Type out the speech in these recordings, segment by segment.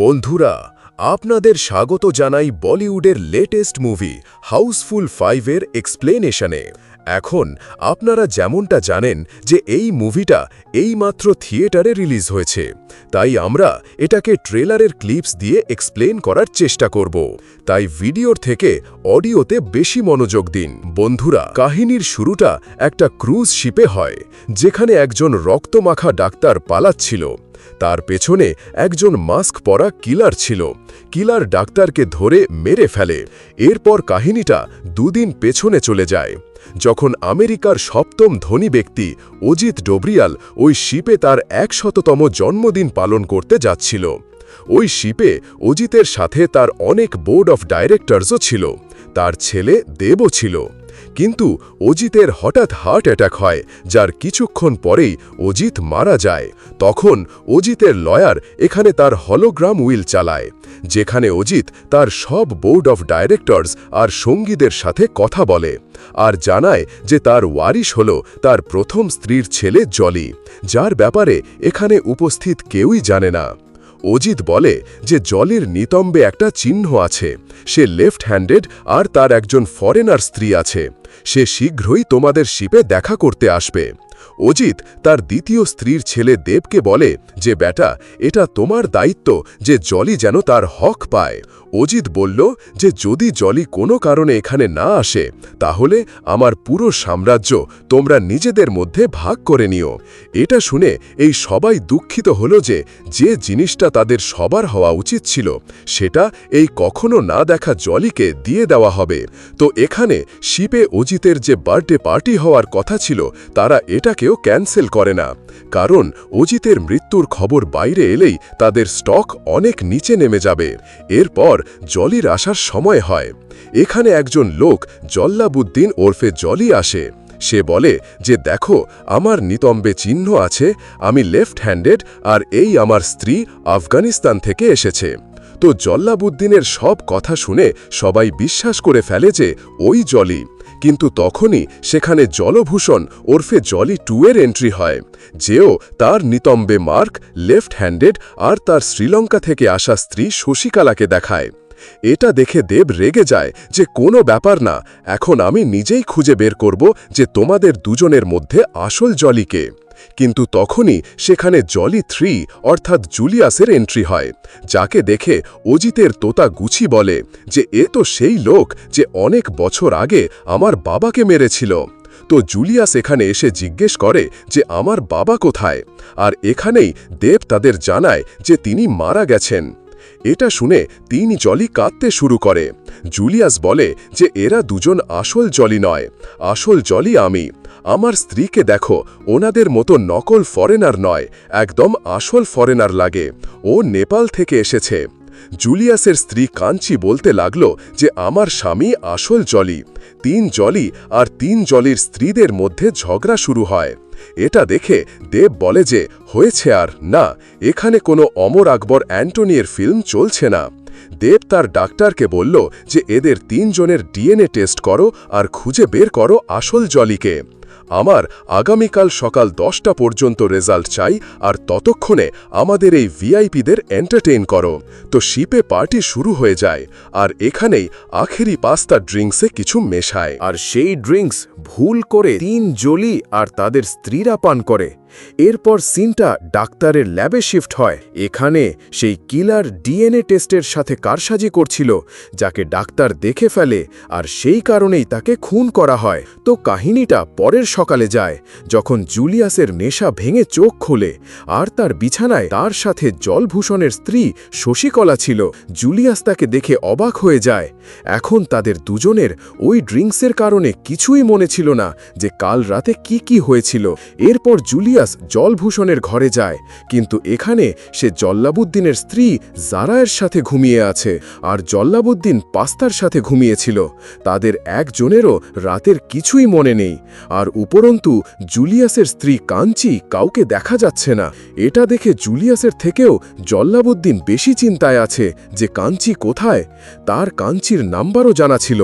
বন্ধুরা, আপনাদের স্বাগত জানাই বলিউডের লেটেস্ট মুভি হাউসফুল ফাইভের এক্সপ্লেনেশনে। এখন আপনারা যেমনটা জানেন যে এই মুভিটা এইমাত্র থিয়েটারে রিলিজ হয়েছে, তাই আমরা এটাকে ট্রেলারের ক্লিপস দিয়ে এক্সপ্লেন করার চেষ্টা করব। তাই ভিডিওর থেকে অডিওতে বেশি মনোযোগ দিন। বন্ধুরা, কাহিনীর শুরুটা একটা ক্রুজ শিপে হয়, যেখানে একজন রক্তমাখা ডাক্তার পালাচ্ছিল। তার পেছনে একজন মাস্ক পরা কিলার ছিল। কিলার ডাক্তারকে ধরে মেরে ফেলে। এরপর কাহিনীটা দুদিন পেছনে চলে যায়। যখন আমেরিকার সপ্তম ধনী ব্যক্তি অজিত ডোবরিয়াল ওই শিপে তার একশততম জন্মদিন পালন করতে যাচ্ছিল। ওই শিপে অজিতের সাথে তার অনেক বোর্ড অফ ডাইরেক্টরসও ছিল। তার ছেলে দেবও ছিল। কিন্তু অজিতের হঠাৎ হার্ট অ্যাটাক হয়, যার কিছুক্ষণ পরেই অজিত মারা যায়। তখন অজিতের লয়ার এখানে তার হলোগ্রাম উইল চালায়, যেখানে অজিত তার সব বোর্ড অফ ডাইরেক্টরস আর সঙ্গীদের সাথে কথা বলে আর জানায় যে তার ওয়ারিশ হল তার প্রথম স্ত্রীর ছেলে জলি, যার ব্যাপারে এখানে উপস্থিত কেউই জানে না। অজিত বলে যে জলের নিতম্বে একটা চিহ্ন আছে। সে লেফট হ্যান্ডেড আর তার একজন ফরেনার স্ত্রী আছে। সে শীঘ্রই তোমাদের শিপে দেখা করতে আসবে। অজিত তার দ্বিতীয় স্ত্রীর ছেলে দেবকে বলে যে বেটা এটা তোমার দায়িত্ব যে জলি যেন তার হক পায়। অজিত বলল যে যদি জলি কোনো কারণে এখানে না আসে, তাহলে আমার পুরো সাম্রাজ্য তোমরা নিজেদের মধ্যে ভাগ করে নিও। এটা শুনে এই সবাই দুঃখিত হল যে যে জিনিসটা তাদের সবার হওয়া উচিত ছিল, সেটা এই কখনো না দেখা জলিকে দিয়ে দেওয়া হবে। তো এখানে শিপে অজিতের যে বার্থডে পার্টি হওয়ার কথা ছিল, তারা এটাকেও ক্যান্সেল করে না। কারণ অজিতের মৃত্যুর খবর বাইরে এলেই তাদের স্টক অনেক নিচে নেমে যাবে। এরপর জলির আসার সময় হয়। এখানে একজন লোক জল্লাবুদ্দিন ওরফে জলি আসে। সে বলে যে, দেখো, আমার নিতম্বে চিহ্ন আছে, আমি লেফট হ্যান্ডেড আর এই আমার স্ত্রী আফগানিস্তান থেকে এসেছে। তো জল্লাবুদ্দিনের সব কথা শুনে সবাই বিশ্বাস করে ফেলে যে, ওই জলি কিন্তু তখনই সেখানে জলভূষণ ওরফে জলি টুয়ের এন্ট্রি হয়, যেও তার নিতম্বে মার্ক লেফট হ্যান্ডেড আর তার শ্রীলঙ্কা থেকে আসা স্ত্রী শশিকালাকে দেখায়। এটা দেখে দেব রেগে যায় যে কোনো ব্যাপার না, এখন আমি নিজেই খুঁজে বের করব যে তোমাদের দুজনের মধ্যে আসল জলিকে কিন্তু তখনই সেখানে জলি থ্রি অর্থাৎ জুলিয়াসের এন্ট্রি হয়, যাকে দেখে অজিতের তোতা গুছি বলে যে, এ তো সেই লোক যে অনেক বছর আগে আমার বাবাকে মেরেছিল। তো জুলিয়াস এখানে এসে জিজ্ঞেস করে যে, আমার বাবা কোথায়? আর এখানেই দেব তাদের জানায় যে, তিনি মারা গেছেন। এটা শুনে তিন জলি কাঁদতে শুরু করে। জুলিয়াস বলে যে, এরা দুজন আসল জলি নয়, আসল জলি আমি। আমার স্ত্রীকে দেখো, ওনাদের মতো নকল ফরেনার নয়, একদম আসল ফরেনার লাগে। ও নেপাল থেকে এসেছে। জুলিয়াসের স্ত্রী কাঞ্চি বলতে লাগল যে আমার স্বামী আসল জলি, তিন জলি আর তিন জলির স্ত্রীদের মধ্যে ঝগড়া শুরু হয়। এটা দেখে দেব বলে যে, হয়েছে আর, না, এখানে কোনো অমর আকবর অ্যান্টনিয়ের ফিল্ম চলছে না। দেব তার ডাক্তারকে বলল যে, এদের তিনজনের ডিএনএ টেস্ট করো আর খুঁজে বের করো আসল জলিকে। আমার আগামীকাল সকাল দশটা পর্যন্ত রেজাল্ট চাই আর ততক্ষণে আমাদের এই ভিআইপিদের এন্টারটেইন করো। তো শিপে পার্টি শুরু হয়ে যায় আর এখানেই আখেরি পাস্তা ড্রিঙ্কসে কিছু মেশায়। আর সেই ড্রিঙ্কস ভুল করে তিন জলি আর তাদের স্ত্রীরা পান করে। এরপর সিনটা ডাক্তারের ল্যাবে শিফট হয়। এখানে সেই কিলার ডিএনএ টেস্টের সাথে কারসাজি করছিল, যাকে ডাক্তার দেখে ফেলে আর সেই কারণেই তাকে খুন করা হয়। তো কাহিনীটা পরের সকালে যায়, যখন জুলিয়াসের নেশা ভেঙে চোখ খোলে, আর তার বিছানায় তার সাথে জলভূষণের স্ত্রী শশীকলা ছিল। জুলিয়াস তাকে দেখে অবাক হয়ে যায়। এখন তাদের দুজনের ওই ড্রিঙ্কসের কারণে কিছুই মনে ছিল না যে কাল রাতে কি কি হয়েছিল। এরপর জুলিয়াস জলভূষণের ঘরে যায়, কিন্তু এখানে সে জল্লাবুদ্দিনের স্ত্রী জারায়ের সাথে ঘুমিয়ে আছে আর জল্লাবুদ্দিন পাস্তার সাথে ঘুমিয়েছিল। তাদের একজনেরও রাতের কিছুই মনে নেই আর উপরন্তু জুলিয়াসের স্ত্রী কাঞ্চি কাউকে দেখা যাচ্ছে না। এটা দেখে জুলিয়াসের থেকেও জল্লাবুদ্দিন বেশি চিন্তায় আছে যে কাঞ্চি কোথায়? তার কাঞ্চির নাম্বারও জানা ছিল।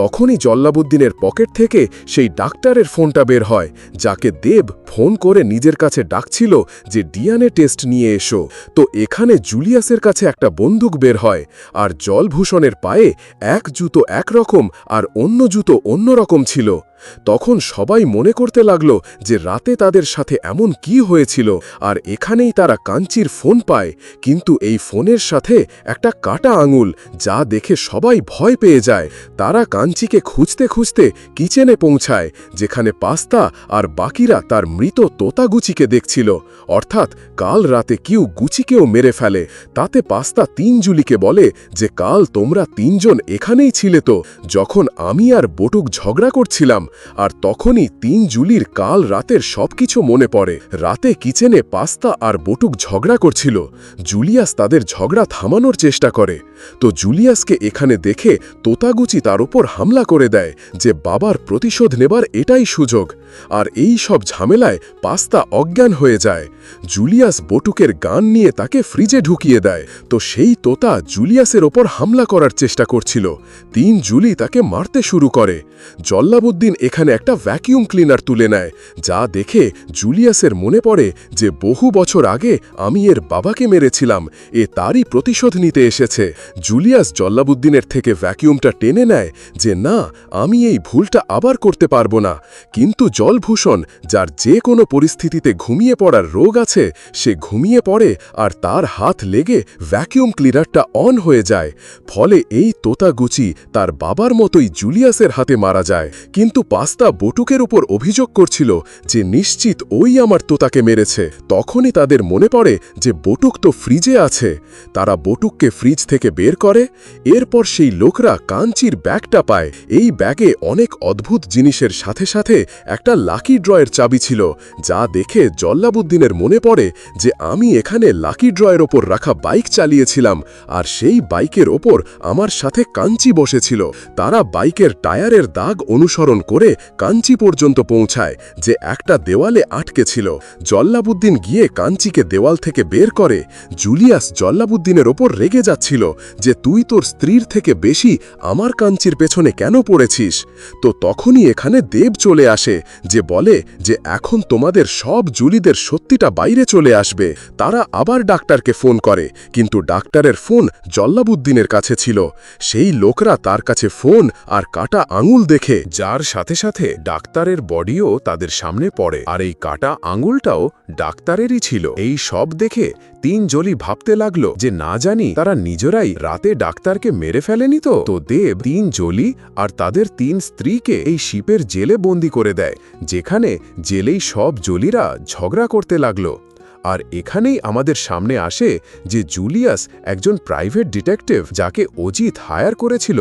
তখনই জল্লাবুদ্দিনের পকেট থেকে সেই ডাক্তারের ফোনটা বের হয়, যাকে দেব ফোন করে নিজের কাছে ডাকছিল যে ডিএনএ টেস্ট নিয়ে এসো। তো এখানে জুলিয়াসের কাছে একটা বন্দুক বের হয়, আর জলভূষণের পায়ে এক জুতো একরকম আর অন্য জুতো অন্যরকম ছিল। তখন সবাই মনে করতে লাগল যে রাতে তাদের সাথে এমন কি হয়েছিল, আর এখানেই তারা কাঞ্চির ফোন পায়, কিন্তু এই ফোনের সাথে একটা কাটা আঙুল যা দেখে সবাই ভয় পেয়ে যায়। তারা কাঞ্চিকে খুঁজতে খুঁজতে কিচেনে পৌঁছায়, যেখানে পাস্তা আর বাকিরা তার মৃত তোতাগুচিকে দেখছিল। অর্থাৎ কাল রাতে কেউ গুচিকেও মেরে ফেলে। তাতে পাস্তা তিন জুলিকে বলে যে, কাল তোমরা তিনজন এখানেই ছিলে তো, যখন আমি আর বটুক ঝগড়া করছিলাম। আর তখনই তিন জুলির কাল রাতের সবকিছু মনে পড়ে। রাতে কিচেনে পাস্তা আর বটুক ঝগড়া করছিল। জুলিয়াস তাদের ঝগড়া থামানোর চেষ্টা করে। তো জুলিয়াসকে এখানে দেখে তোতাগুচি তার ওপর হামলা করে দেয় যে বাবার প্রতিশোধ নেবার এটাই সুযোগ। আর এই সব ঝামেলায় পাস্তা অজ্ঞান হয়ে যায়। জুলিয়াস বটুকের গান নিয়ে তাকে ফ্রিজে ঢুকিয়ে দেয়। তো সেই তোতা জুলিয়াসের ওপর হামলা করার চেষ্টা করছিল। তিন জুলি তাকে মারতে শুরু করে। জল্লাবুদ্দিন এখানে একটা ভ্যাকিউম ক্লিনার তুলে নেয়, যা দেখে জুলিয়াসের মনে পড়ে যে বহু বছর আগে আমি এর বাবাকে মেরেছিলাম, এ তারই প্রতিশোধ নিতে এসেছে। জুলিয়াস জল্লাবুদ্দিনের থেকে ভ্যাকিউমটা টেনে নেয় যে না, আমি এই ভুলটা আবার করতে পারব না। কিন্তু জলভূষণ, যার যে কোনো পরিস্থিতিতে ঘুমিয়ে পড়ার রোগ আছে, সে ঘুমিয়ে পড়ে আর তার হাত লেগে ভ্যাকিউম ক্লিনারটা অন হয়ে যায়। ফলে এই তোতাগুচি তার বাবার মতোই জুলিয়াসের হাতে মারা যায়। কিন্তু পাস্তা বটুকের উপর অভিযোগ করছিল যে নিশ্চিত ওই আমার তোতাকে মেরেছে। তখনই তাদের মনে পড়ে যে বটুক তো ফ্রিজে আছে। তারা বটুককে ফ্রিজ থেকে বের করে, এরপর সেই লোকরা কাঞ্চির ব্যাগটা পায়। এই ব্যাগে অনেক অদ্ভুত জিনিসের সাথে সাথে একটা লাকি ড্রয়ের চাবি ছিল, যা দেখে জল্লাবুদ্দিনের মনে পড়ে যে আমি এখানে লাকি ড্রয়ের ওপর রাখা বাইক চালিয়েছিলাম, আর সেই বাইকের ওপর আমার সাথে কাঞ্চি বসেছিল। তারা বাইকের টায়ারের দাগ অনুসরণ করে কাঞ্চি পর্যন্ত পৌঁছায়, যে একটা দেওয়ালে আটকে ছিল। জল্লাবুদ্দিন গিয়ে কাঞ্চিকে দেওয়াল থেকে বের করে। জুলিয়াস জল্লাবুদ্দিনের ওপর রেগে যাচ্ছিল যে তুই তোর স্ত্রীর থেকে বেশি আমার কাঞ্চির পেছনে কেন পড়েছিস? তো তখনই এখানে দেব চলে আসে, যে বলে যে এখন তোমাদের সব জুলিদের সত্যিটা বাইরে চলে আসবে। তারা আবার ডাক্তারকে ফোন করে, কিন্তু ডাক্তারের ফোন জল্লাবুদ্দিনের কাছে ছিল। সেই লোকরা তার কাছে ফোন আর কাটা আঙুল দেখে, যার সাথে সাথে ডাক্তারের বডিও তাদের সামনে পড়ে আর এই কাটা আঙুলটাও ডাক্তারেরই ছিল। এই সব দেখে তিন জলি ভাবতে লাগল যে না জানি তারা নিজেরাই রাতে ডাক্তারকে মেরে ফেলেনি তো? তো দেব তিন জলি আর তাদের তিন স্ত্রীকে এই শিপের জেলে বন্দি করে দেয়, যেখানে জেলেই সব জলিরা ঝগড়া করতে লাগল। আর এখানেই আমাদের সামনে আসে যে জুলিয়াস একজন প্রাইভেট ডিটেকটিভ যাকে অজিত হায়ার করেছিল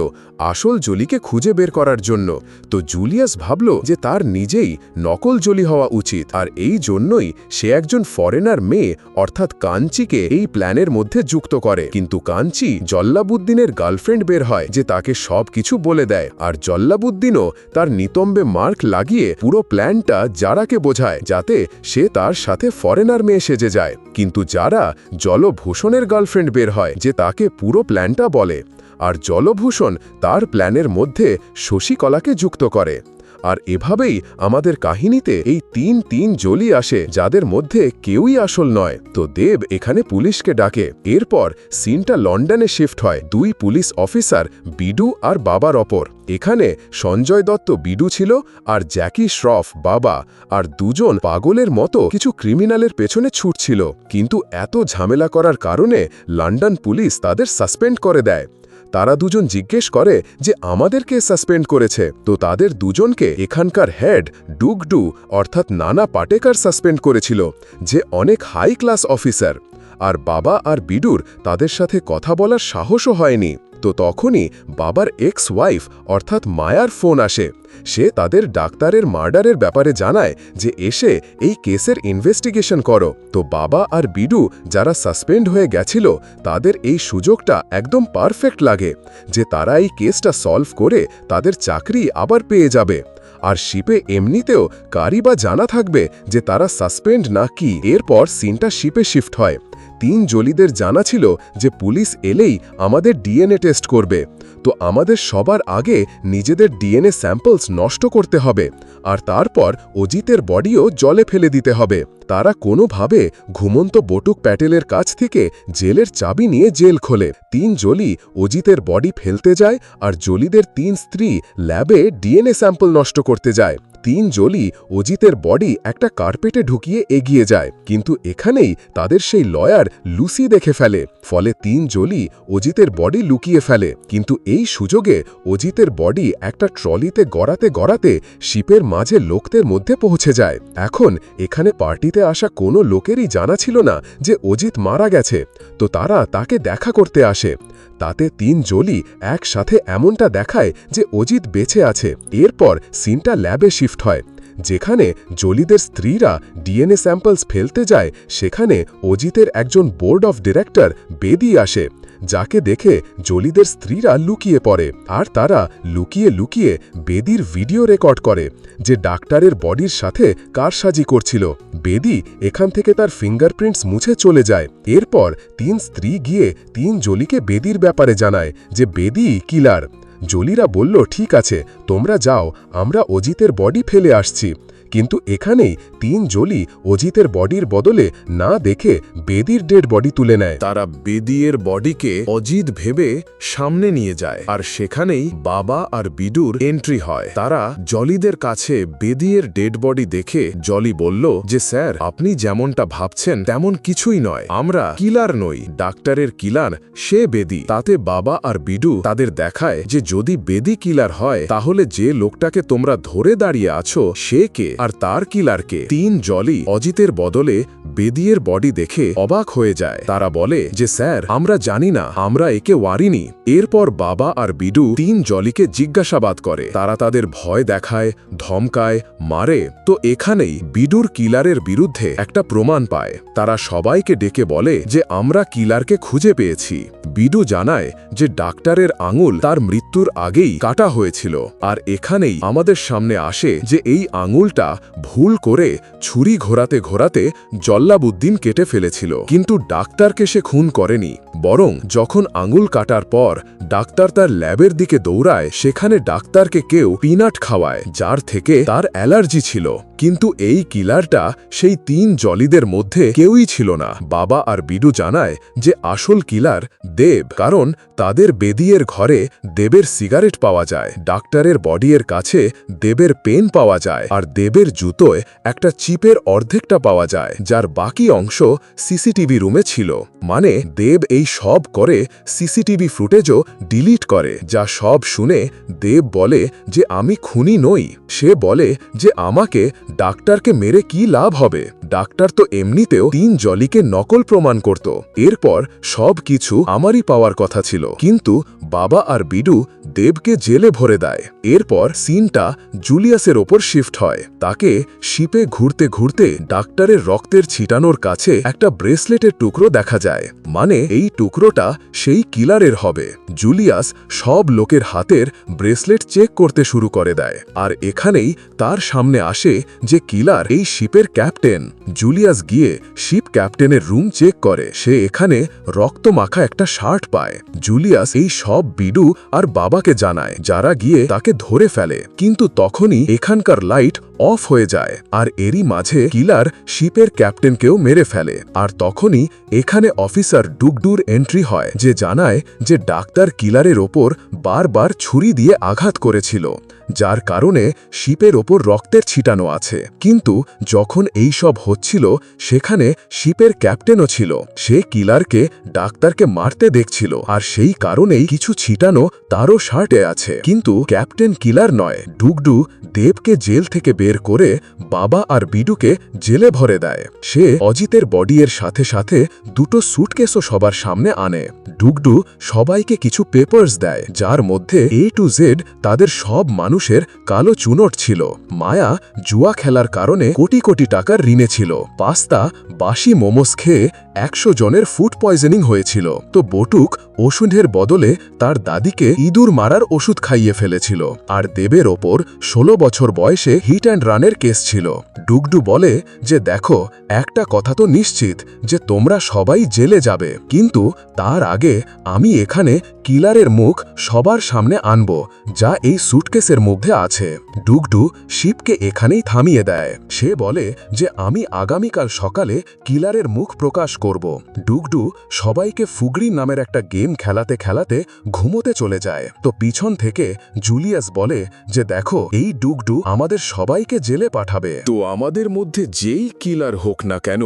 আসল জলিকে খুঁজে বের করার জন্য। তো জুলিয়াস ভাবল যে তার নিজেই নকল জলি হওয়া উচিত আর এই জন্যই সে একজন ফরেনার মেয়ে, অর্থাৎ কাঞ্চিকে এই প্ল্যানের মধ্যে যুক্ত করে। কিন্তু কাঞ্চি জল্লাবুদ্দিনের গার্লফ্রেন্ড বের হয় যে তাকে সব কিছু বলে দেয় আর জল্লাবুদ্দিনও তার নিতম্বে মার্ক লাগিয়ে পুরো প্ল্যানটা যারাকে বোঝায় যাতে সে তার সাথে ফরেনার মেয়ে সেজে যায়। কিন্তু যারা জলভূষণের গার্লফ্রেন্ড বের হয়, যে তাকে পুরো প্ল্যানটা বলে, আর জলভূষণ তার প্ল্যানের মধ্যে শশীকলাকে যুক্ত করে। আর এভাবেই আমাদের কাহিনীতে এই তিন তিন জলি আসে, যাদের মধ্যে কেউই আসল নয়। তো দেব এখানে পুলিশকে ডাকে। এরপর সিনটা লন্ডনে শিফট হয়। দুই পুলিশ অফিসার, বিডু আর বাবার অপর। এখানে সঞ্জয় দত্ত বিডু ছিল আর জ্যাকি শ্রফ বাবা। আর দুজন পাগলের মতো কিছু ক্রিমিনালের পেছনে ছুটছিল। কিন্তু এত ঝামেলা করার কারণে লন্ডন পুলিশ তাদের সাসপেন্ড করে দেয়। তারা দুজন জিজ্ঞেস করে যে আমাদেরকে সাসপেন্ড করেছে। তো তাদের দুজনকে এখানকার হেড ডুগডু, অর্থাৎ নানা পাটেকার সাসপেন্ড করেছিল, যে অনেক হাই ক্লাস অফিসার। আর বাবা আর বিডুর তাদের সাথে কথা বলার সাহসও হয়নি। তো তখনই বাবার এক্স ওয়াইফ অর্থাৎ মায়ার ফোন আসে। সে তাদের ডাক্তারের মার্ডারের ব্যাপারে জানায় যে, এসে এই কেসের ইনভেস্টিগেশন করো। তো বাবা আর বিডু যারা সাসপেন্ড হয়ে গেছিল, তাদের এই সুযোগটা একদম পারফেক্ট লাগে যে, তারা এই কেসটা সলভ করে তাদের চাকরি আবার পেয়ে যাবে। আর শিপে এমনিতেও কারই বা জানা থাকবে যে তারা সাসপেন্ড না কি এরপর সিনটা শিপে শিফট হয়। তিন জলিদের জানা ছিল যে পুলিশ এলেই আমাদের ডিএনএ টেস্ট করবে। তো আমাদের সবার আগে নিজেদের ডিএনএ স্যাম্পলস নষ্ট করতে হবে। আর তারপর অজিতের বডিও জলে ফেলে দিতে হবে। তারা কোনোভাবে ঘুমন্ত বটুক প্যাটেলের কাছ থেকে জেলের চাবি নিয়ে জেল খোলে। তিন জলি অজিতের বডি ফেলতে যায় আর জলিদের তিন স্ত্রী ল্যাবে ডিএনএ স্যাম্পল নষ্ট করতে যায়। তিন জলি অজিতের বডি একটা কার্পেটে ঢুকিয়ে এগিয়ে যায়। কিন্তু এখানেই তাদের সেই লয়ার লুসি দেখে ফেলে। ফলে তিন জলি অজিতের বডি লুকিয়ে ফেলে। কিন্তু এই সুযোগে অজিতের বডি একটা ট্রলিতে গড়াতে গড়াতে শিপের মাঝে লোকদের মধ্যে পৌঁছে যায়। এখন এখানে পার্টিতে আসা কোনো লোকেরই জানা ছিল না যে অজিত মারা গেছে। তো তারা তাকে দেখা করতে আসে। তাতে তিন জলি একসাথে এমনটা দেখায় যে অজিত বেঁচে আছে। এরপর সিনটা ল্যাবে শিফট হয়। যেখানে জলিদের স্ত্রীরা ডিএনএ স্যাম্পলস ফেলতে যায়, সেখানে অজিতের একজন বোর্ড অফ ডিরেক্টর বেদি আসে। যাকে দেখে জলিদের স্ত্রীরা লুকিয়ে পড়ে আর তারা লুকিয়ে লুকিয়ে বেদির ভিডিও রেকর্ড করে যে ডাক্তারের বডির সাথে কারসাজি করছিল। বেদি এখান থেকে তার ফিঙ্গারপ্রিন্টস মুছে চলে যায়। এরপর তিন স্ত্রী গিয়ে তিন জলিকে বেদির ব্যাপারে জানায় যে, বেদি কিলার। জলিরা বলল, ঠিক আছে, তোমরা যাও, আমরা অজিতের বডি ফেলে আসছি। কিন্তু এখানেই তিন জলি অজিতের বডির বদলে না দেখে বেদির ডেড বডি তুলে নেয়। তারা বেদিয়ের বডিকে অজিত ভেবে সামনে নিয়ে যায় আর সেখানেই বাবা আর বিডুর এন্ট্রি হয়। তারা জলিদের কাছে বেদিয়ের ডেড বডি দেখে জলি বলল যে, স্যার, আপনি যেমনটা ভাবছেন তেমন কিছুই নয়। আমরা কিলার নই, ডাক্তারের কিলার, সে বেদি। তাতে বাবা আর বিডু তাদের দেখায় যে, যদি বেদি কিলার হয়, তাহলে যে লোকটাকে তোমরা ধরে দাঁড়িয়ে আছো, সে কে? আর তার কিলারকে তিন জলি অজিতের বদলে বেদিয়ের বডি দেখে অবাক হয়ে যায়। তারা বলে যে, স্যার, আমরা জানি না, আমরা একে ওয়ারিনি। এরপর বাবা আর বিডু তিন জলিকে জিজ্ঞাসাবাদ করে। তারা তাদের ভয় দেখায়, ধমকায়, মারে। তো এখানেই বিডুর কিলারের বিরুদ্ধে একটা প্রমাণ পায়। তারা সবাইকে ডেকে বলে যে, আমরা কিলারকে খুঁজে পেয়েছি। বিডু জানায় যে, ডাক্তারের আঙুল তার মৃত্যুর আগেই কাটা হয়েছিল। আর এখানেই আমাদের সামনে আসে যে, এই আঙুলটা ভুল করে ছুরি ঘোরাতে ঘোরাতে জল্লাবুদ্দিন কেটে ফেলেছিল। কিন্তু ডাক্তারকে সে খুন করেনি, বরং যখন আঙুল কাটার পর ডাক্তার তার ল্যাবের দিকে দৌড়ায়, সেখানে ডাক্তারকে কেউ পিনাট খাওয়ায়, যার থেকে তার অ্যালার্জি ছিল। কিন্তু এই কিলারটা সেই তিন জলিদের মধ্যে কেউই ছিল না। বাবা আর বিডু জানায় যে আসল কিলার দেব, কারণ তাদের বেদিয়ের ঘরে দেবের সিগারেট পাওয়া যায়। ডাক্তারের বডিয়ের কাছে দেবের পেন পাওয়া যায়, আর দেবের জুতোয় একটা চিপের অর্ধেকটা পাওয়া যায়, যার বাকি অংশ সিসিটিভি রুমে ছিল। মানে দেব এই সব করে সিসিটিভি ফুটেজও ডিলিট করে, যা সব শুনে দেব বলে যে আমি খুনি নই। সে বলে যে আমাকে ডাক্তারকে মেরে কি লাভ হবে? ডাক্তার তো এমনিতেও তিন জলিকে নকল প্রমাণ করত। এরপর সব কিছু আমারই পাওয়ার কথা ছিল। কিন্তু বাবা আর বিডু দেবকে জেলে ভরে দেয়। এরপর সিনটা জুলিয়াসের ওপর শিফট হয়। তাকে শিপে ঘুরতে ঘুরতে ডাক্তারের রক্তের ছিটানোর কাছে একটা ব্রেসলেটের টুকরো দেখা যায়। মানে এই টুকরোটা সেই কিলারের হবে। জুলিয়াস সব লোকের হাতের ব্রেসলেট চেক করতে শুরু করে দেয়। আর এখানেই তার সামনে আসে যে কিলার এই শিপের ক্যাপ্টেন। জুলিয়াস গিয়ে শিপ ক্যাপ্টেনের রুম চেক করে। সে এখানে রক্ত মাখা একটা শার্ট পায়। জুলিয়াস এই সব বিডু আর বাবাকে জানায়, যারা গিয়ে তাকে ধরে ফেলে। কিন্তু তখনই এখানকার লাইট অফ হয়ে যায় আর এরই মাঝে কিলার শিপের ক্যাপ্টেনকেও মেরে ফেলে। আর তখনই এখানে অফিসার ডুগডুর এন্ট্রি হয়, যে জানায় যে ডাক্তার কিলারের ওপর বারবার ছুরি দিয়ে আঘাত করেছিল। যার কারণে শিপের ওপর রক্তের ছিটানো আছে। কিন্তু যখন এই সব হচ্ছিল, সেখানে শিপের ক্যাপ্টেনও ছিল। সে কিলারকে, ডাক্তারকে মারতে দেখছিল। আর সেই কারণেই কিছু ছিটানো তারও শার্টে আছে। কিন্তু ক্যাপ্টেন কিলার নয়। ডুগডু দেবকে জেল থেকে বের করে বাবা আর বিডুকে জেলে ভরে দেয়। সে অজিতের বডি এর সাথে সাথে দুটো সুটকেসও সবার সামনে আনে। ডুগডু সবাইকে কিছু পেপার্স দেয়, যার মধ্যে এ টু জেড তাদের সব মানুষের কালো চুনট ছিল। মায়া জুয়া খেলার কারণে কোটি কোটি টাকার ঋণে ছিল। পাস্তা, বাসি মোমোস খেয়ে একশো জনের ফুড পয়জনিং হয়েছিল। তো বটুক ওষুধের বদলে তার দাদিকে ইঁদুর মারার ওষুধ খাইয়ে ফেলেছিল। আর দেবের ওপর ষোলো বছর বয়সে হিট অ্যান্ড রানের কেস ছিল। ডুগডু বলে যে, দেখো, একটা কথা তো নিশ্চিত যে, তোমরা সবাই জেলে যাবে। কিন্তু তার আগে আমি এখানে কিলারের মুখ সবার সামনে আনব, যা এই সুটকেসের মধ্যে আছে। ডুগডু শিবকে এখানেই থামিয়ে দেয়। সে বলে যে আমি আগামীকাল সকালে কিলারের মুখ প্রকাশ করব। ডুগডু সবাইকে ফুগরি নামের একটা গেম খেলাতে খেলাতে ঘুমোতে চলে যায়। তো পিছন থেকে জুলিয়াস বলে যে দেখো, এই ডুগডু আমাদের সবাইকে জেলে পাঠাবে। তো আমাদের মধ্যে যেই কিলার হোক না কেন,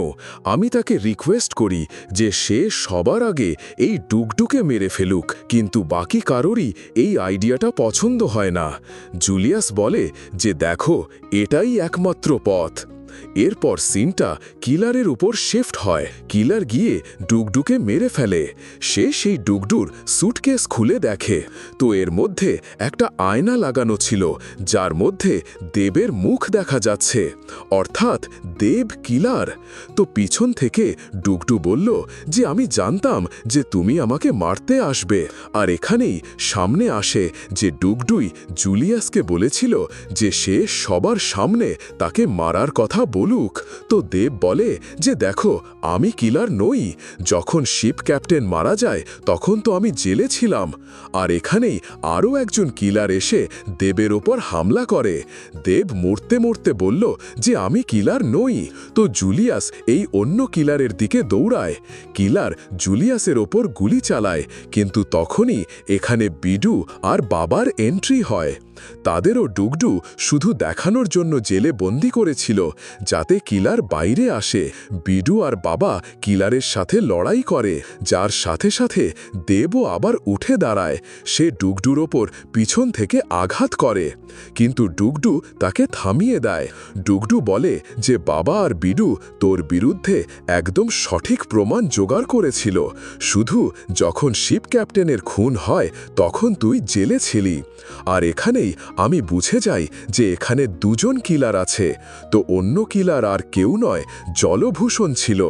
আমি তাকে রিকোয়েস্ট করি যে সে সবার আগে এই ডুগডুকে মেরে ফেলুক, কিন্তু বাকি কারোরই এই আইডিয়াটা পছন্দ হয় না। জুলিয়াস বলে যে দেখো, এটাই একমাত্র পথ। 6. এরপর সিনটা কিলারের উপর শিফট হয়। কিলার গিয়ে ডুগডুকে মেরে ফেলে। সে সেই ডুগডুর সুটকেস খুলে দেখে। তো এর মধ্যে একটা আয়না লাগানো ছিল, যার মধ্যে দেবের মুখ দেখা যাচ্ছে। অর্থাৎ দেব কিলার। তো পিছন থেকে ডুগডু বলল, যে আমি জানতাম যে তুমি আমাকে মারতে আসবে। আর এখানেই সামনে আসে যে ডুগডুই জুলিয়াসকে বলেছিল যে সে সবার সামনে তাকে মারার কথা বলুক, তো দেব বলে যে দেখো, আমি কিলার নই। যখন শিপ ক্যাপ্টেন মারা যায়, তখন তো আমি জেলে ছিলাম। আর এখানেই আরও একজন কিলার এসে দেবের ওপর হামলা করে। দেব মরতে মরতে বলল যে আমি কিলার নই। তো জুলিয়াস এই অন্য কিলারের দিকে দৌড়ায়। কিলার জুলিয়াসের ওপর গুলি চালায়, কিন্তু তখনই এখানে বিডু আর বাবার এন্ট্রি হয়। তাদেরও ডুগডু শুধু দেখানোর জন্য জেলে বন্দি করেছিল। যাতে কিলার বাইরে আসে। বিডু আর বাবা কিলারের সাথে লড়াই করে, যার সাথে সাথে দেবও আবার উঠে দাঁড়ায়। সে ডুগডুর ওপর পিছন থেকে আঘাত করে, কিন্তু ডুগডু তাকে থামিয়ে দেয়। ডুগডু বলে যে, বাবা আর বিডু তোর বিরুদ্ধে একদম সঠিক প্রমাণ জোগাড় করেছিল। শুধু যখন শিপ ক্যাপ্টেনের খুন হয়, তখন তুই জেলে ছিলি। আর এখানেই আমি বুঝে যাই যে, এখানে দুজন কিলার আছে। তো অন্য কিলার আর কেউ নয়, জলভূষণ ছিল।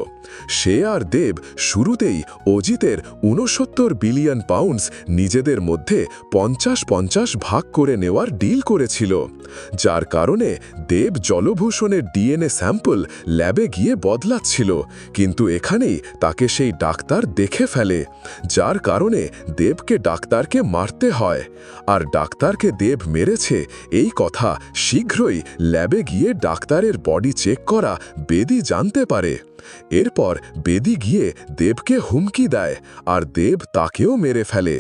সে আর দেব শুরুতেই অজিতের ঊনসত্তর বিলিয়ন পাউন্ডস নিজেদের মধ্যে পঞ্চাশ পঞ্চাশ ভাগ করে নেওয়ার ডিল করেছিল। যার কারণে দেব জলভূষণের ডিএনএ স্যাম্পল ল্যাবে গিয়ে বদলাচ্ছিল, কিন্তু এখানেই তাকে সেই ডাক্তার দেখে ফেলে, যার কারণে দেবকে ডাক্তারকে মারতে হয়। আর ডাক্তারকে দেব মেরেছে এই কথা শীঘ্রই ল্যাবে গিয়ে ডাক্তারের বডি চেক করা বেদি জানতে পারে। এরপর বেদি গিয়ে দেবকে হুমকি দেয়, আর দেব তাকেও মেরে ফেলে।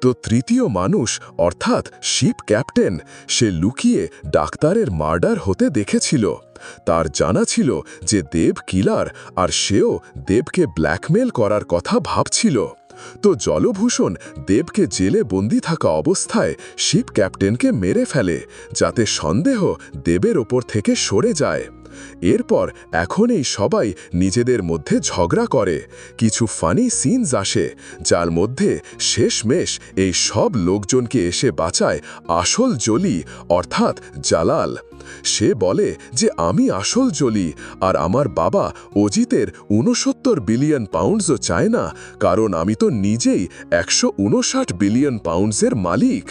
তো তৃতীয় মানুষ, অর্থাৎ শিপ ক্যাপ্টেন, সে লুকিয়ে ডাক্তারের মার্ডার হতে দেখেছিল। তার জানা ছিল যে দেব কিলার আর সেও দেবকে ব্ল্যাকমেল করার কথা ভাবছিল। তো জলভূষণ দেবকে জেলে বন্দি থাকা অবস্থায় শিপ ক্যাপ্টেনকে মেরে ফেলে, যাতে সন্দেহ দেবের ওপর থেকে সরে যায়। এরপর এখন এই সবাই নিজেদের মধ্যে ঝগড়া করে। কিছু ফানি সিনস আসে, যার মধ্যে শেষমেশ এই সব লোকজনকে এসে বাঁচায় আসল জলি, অর্থাৎ জালাল। সে বলে যে, আমি আসল জলি, আর আমার বাবা অজিতের ঊনসত্তর বিলিয়ন পাউন্ডসও চায় না, কারণ আমি তো নিজেই একশো উনষাট বিলিয়ন পাউন্ডসের মালিক।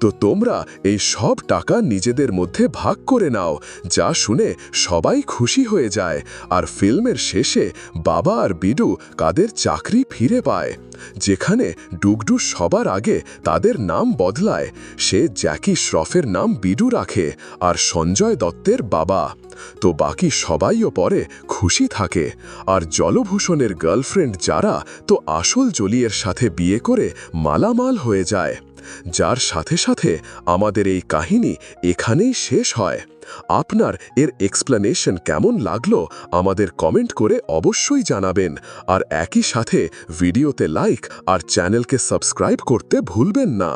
তো তোমরা এই সব টাকা নিজেদের মধ্যে ভাগ করে নাও, যা শুনে সবাই খুশি হয়ে যায়, আর ফিল্মের শেষে বাবা আর বিডু কাদের চাকরি ফিরে পায়, যেখানে ডুগডু সবার আগে তাদের নাম বদলায়, সে জ্যাকি শ্রফের নাম বিডু রাখে, আর সঞ্জয় দত্তের বাবা। তো বাকি সবাইও পরে খুশি থাকে, আর জলভূষণের গার্লফ্রেন্ড যারা তো আসল জলিয়ের সাথে বিয়ে করে মালামাল হয়ে যায়। যার সাথে সাথে আমাদের এই কাহিনী এখানেই শেষ হয়। আপনার এর এক্সপ্লানেশন কেমন লাগল আমাদের কমেন্ট করে অবশ্যই জানাবেন। আর একই সাথে ভিডিওতে লাইক আর চ্যানেলকে সাবস্ক্রাইব করতে ভুলবেন না।